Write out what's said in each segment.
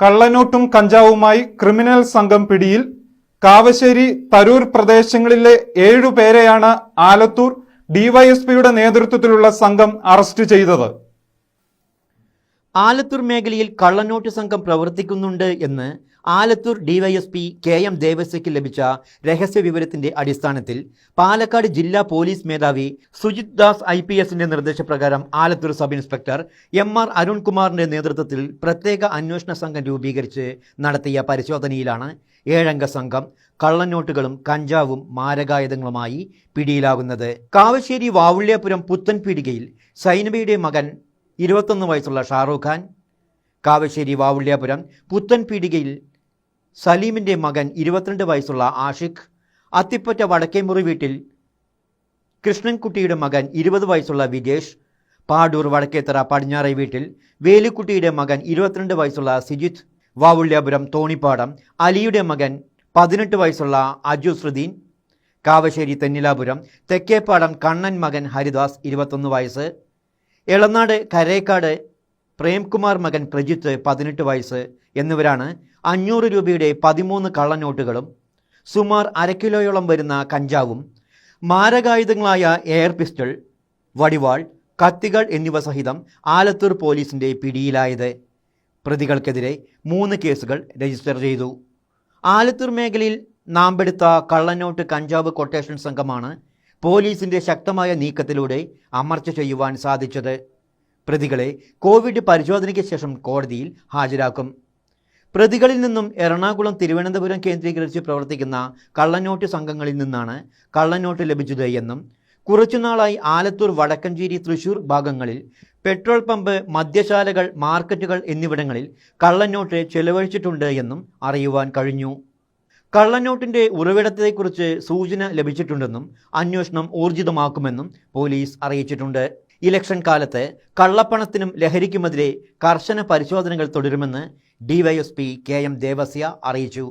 കള്ളനോട്ടും കഞ്ചാവുമായി ക്രിമിനൽ സംഘം പിടിയിൽ. കാവശ്ശേരി തരൂർ പ്രദേശങ്ങളിലെ ഏഴു പേരെയാണ് ആലത്തൂർ ഡിവൈഎസ്പിയുടെ നേതൃത്വത്തിലുള്ള സംഘം അറസ്റ്റ് ചെയ്തത്. ആലത്തൂർ മേഖലയിൽ കള്ളനോട്ട് സംഘം പ്രവർത്തിക്കുന്നുണ്ട് എന്ന് ആലത്തൂർ ഡിവൈഎസ്പി കെ എം ദേവസ്വയ്ക്ക് ലഭിച്ച രഹസ്യ വിവരത്തിന്റെ അടിസ്ഥാനത്തിൽ പാലക്കാട് ജില്ലാ പോലീസ് മേധാവി സുജിത് ദാസ് ഐ പി എസിന്റെ നിർദ്ദേശപ്രകാരം Alathur sub inspector M R അരുൺകുമാറിന്റെ നേതൃത്വത്തിൽ പ്രത്യേക അന്വേഷണ സംഘം രൂപീകരിച്ച് നടത്തിയ പരിശോധനയിലാണ് ഏഴംഗ സംഘം കള്ളനോട്ടുകളും കഞ്ചാവും മാരകായുധങ്ങളുമായി പിടിയിലാകുന്നത്. കാവശ്ശേരി വാവുള്ളിയപുരം പുത്തൻ പീടികയിൽ സൈനബയുടെ മകൻ ഇരുപത്തൊന്ന് വയസ്സുള്ള ഷാറൂഖ് ഖാൻ കാവശ്ശേരി വാവുള്ളിയാപുരം പുത്തൻ പീടികയിൽ സലീമിന്റെ മകൻ ഇരുപത്തിരണ്ട് വയസ്സുള്ള ആഷിഖ് അത്തിപ്പറ്റ വടക്കേമുറി വീട്ടിൽ കൃഷ്ണൻകുട്ടിയുടെ മകൻ ഇരുപത് വയസ്സുള്ള വിജേഷ് പാടൂർ വടക്കേത്തറ പടിഞ്ഞാറെ വീട്ടിൽ വേലിക്കുട്ടിയുടെ മകൻ ഇരുപത്തിരണ്ട് വയസ്സുള്ള സിജിത്ത് വാവുള്ളിയാപുരം തോണിപ്പാടം അലിയുടെ മകൻ പതിനെട്ട് വയസ്സുള്ള അജു ശ്രുദീൻ കാവശ്ശേരി തെന്നിലാപുരം തെക്കേപ്പാടം കണ്ണൻ മകൻ ഹരിദാസ് ഇരുപത്തൊന്ന് വയസ്സ് എളനാട് കരേക്കാട് പ്രേംകുമാർ മകൻ പ്രജിത്ത് പതിനെട്ട് വയസ്സ് എന്നിവരാണ് അഞ്ഞൂറ് രൂപയുടെ പതിമൂന്ന് കള്ളനോട്ടുകളും സുമാർ അരക്കിലോയോളം വരുന്ന കഞ്ചാവും മാരകായുധങ്ങളായ എയർ പിസ്റ്റൾ വടിവാൾ കത്തികൾ എന്നിവ സഹിതം ആലത്തൂർ പോലീസിന്റെ പിടിയിലായത്. പ്രതികൾക്കെതിരെ മൂന്ന് കേസുകൾ രജിസ്റ്റർ ചെയ്തു. ആലത്തൂർ മേഖലയിൽ നാമ്പെടുത്ത കള്ളനോട്ട് കഞ്ചാവ് കൊട്ടേഷൻ സംഘമാണ് പോലീസിന്റെ ശക്തമായ നീക്കത്തിലൂടെ അമർച്ച ചെയ്യുവാൻ സാധിച്ചത്. പ്രതികളെ കോവിഡ് പരിശോധനയ്ക്ക് ശേഷം കോടതിയിൽ ഹാജരാക്കും. പ്രതികളിൽ നിന്നും എറണാകുളം തിരുവനന്തപുരം കേന്ദ്രീകരിച്ച് പ്രവർത്തിക്കുന്ന കള്ളനോട്ട് സംഘങ്ങളിൽ നിന്നാണ് കള്ളനോട്ട് ലഭിച്ചത് എന്നും കുറച്ചുനാളായി ആലത്തൂർ വടക്കഞ്ചേരി തൃശൂർ ഭാഗങ്ങളിൽ പെട്രോൾ പമ്പ് മദ്യശാലകൾ മാർക്കറ്റുകൾ എന്നിവിടങ്ങളിൽ കള്ളനോട്ട് ചെലവഴിച്ചിട്ടുണ്ട് എന്നും അറിയുവാൻ കഴിഞ്ഞു. കള്ളനോട്ടിന്റെ ഉറവിടത്തെക്കുറിച്ച് സൂചന ലഭിച്ചിട്ടുണ്ടെന്നും അന്വേഷണം ഊർജിതമാക്കുമെന്നും പോലീസ് അറിയിച്ചിട്ടുണ്ട്. ഇലക്ഷൻ കാലത്ത് കള്ളപ്പണത്തിനും ലഹരിക്കുമെതിരെ കർശന പരിശോധനകൾ തുടരുമെന്ന് ഡിവൈഎസ്പി കെ എം ദേവസ്യ അറിയിച്ചു.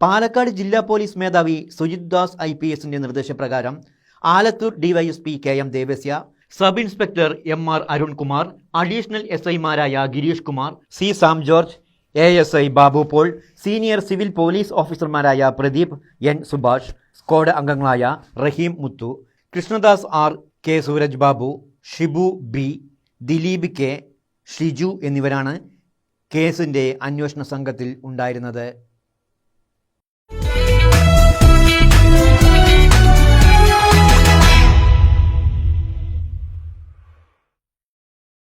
പാലക്കാട് ജില്ലാ പോലീസ് മേധാവി സുജിത് ദാസ് ഐ പി എസിന്റെ നിർദ്ദേശപ്രകാരം Alathur DYSP K M Devasya sub inspector M R Arunkumar additional S ഐമാരായ Girish Kumar C Sam George A S I Babu Paul senior civil police ഓഫീസർമാരായ Pradeep N Subhash squad അംഗങ്ങളായ Rahim Muthu Krishnadas R K Sooraj Babu Shibu B Dileep K Shiju എന്നിവരാണ് കേസിന്റെ അന്വേഷണ സംഘത്തിൽ ഉണ്ടായിരുന്നത്.